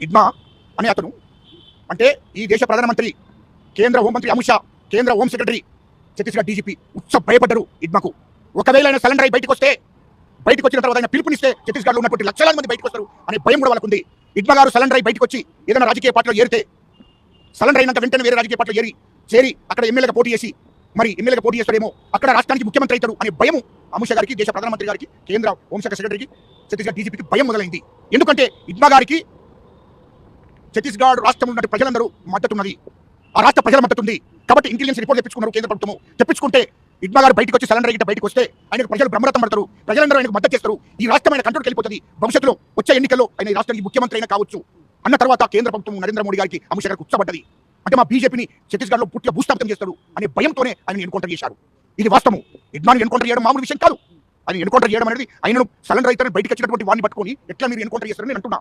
ఇడ్మా అనే అతను అంటే ఈ దేశ ప్రధానమంత్రి కేంద్ర హోంమంత్రి అమిత్ షా కేంద్ర హోం సెక్రటరీ ఛత్తీస్గఢ్ డీజీపీ ఉత్స భయపడ్డారు ఇడ్మాకు. ఒకవేళ ఆయన సరెండర్ అయి బయటకు వస్తే బయటకు వచ్చిన తర్వాత ఆయన పిలుపునిస్తే ఛత్తీస్గఢ్లో ఉన్నటువంటి లక్షలాది మంది బయటకు వస్తారు అనే భయం కూడా వాళ్ళకు ఉంది ఇడ్మా గారు సరెండర్ అయి బయటకు వచ్చి ఏదైనా రాజకీయ పార్టీలో ఏరితే సరెండర్ అయినాక వెంటనే వేరే రాజకీయ పార్టీలో ఏరి చేరి అక్కడ ఎమ్మెల్యేగా పోటీ చేసి మరి ఎమ్మెల్యేగా పోటీ చేస్తాడేమో అక్కడ రాష్ట్రానికి ముఖ్యమంత్రి అవుతాడు అనే భయం అమిత్ గారికి దేశ ప్రధానమంత్రి గారికి కేంద్ర హోంశాఖ సెక్రటరీకి ఛత్తీస్గఢ్ డీజీపీకి భయం మొదలైంది. ఎందుకంటే ఇడ్మా గారికి ఛత్తీస్గఢ్ రాష్ట్రంలో ఉన్న ప్రజలందరూ మద్దతున్నది. ఆ రాష్ట్ర ప్రజల మద్దతు ఉంది కాబట్టి ఇంటెలిజెన్స్ రిపోర్ట్ తెప్పించుకున్నారు కేంద్ర ప్రభుత్వము. తెప్పించుకుంటే ఇడ్మా గారు బయటకు వచ్చి సిలిండర్ అయితే బయటకు వస్తే ఆయన ప్రజలు బ్రహ్మరథం పడతారు. ప్రజలందరూ ఆయనకు మద్దతు చేస్తారు. ఈ రాష్ట్రం ఆయన కంట్రోల్కి వెళ్ళిపోతుంది. భవిష్యత్తులో వచ్చే ఎన్నికల్లో ఆయన రాష్ట్రానికి ముఖ్యమంత్రి అయినా కావచ్చు. అన్న తర్వాత కేంద్ర ప్రభుత్వం నరేంద్ర మోడీ గారికి అమిత్ షా గారికి అంటే మా బీజేపీని ఛత్తీస్గఢ్లో పూర్తిగా భూస్థాపితం చేస్తాడు అనే భయంతోనే ఆయన ఎన్కౌంటర్ చేశారు. ఇది వాస్తవం ఇడ్మాని ఎన్కౌంటర్ చేయడం మామూలు విషయం కాదు. ఆయన ఎన్కౌంటర్ చేయడం అనేది ఆయనను సరెండర్ అయితే బయటకు వచ్చినటువంటి వాడిని పట్టుకొని ఎట్లా మీరు ఎన్కౌంటర్ చేస్తారని అంటున్నా.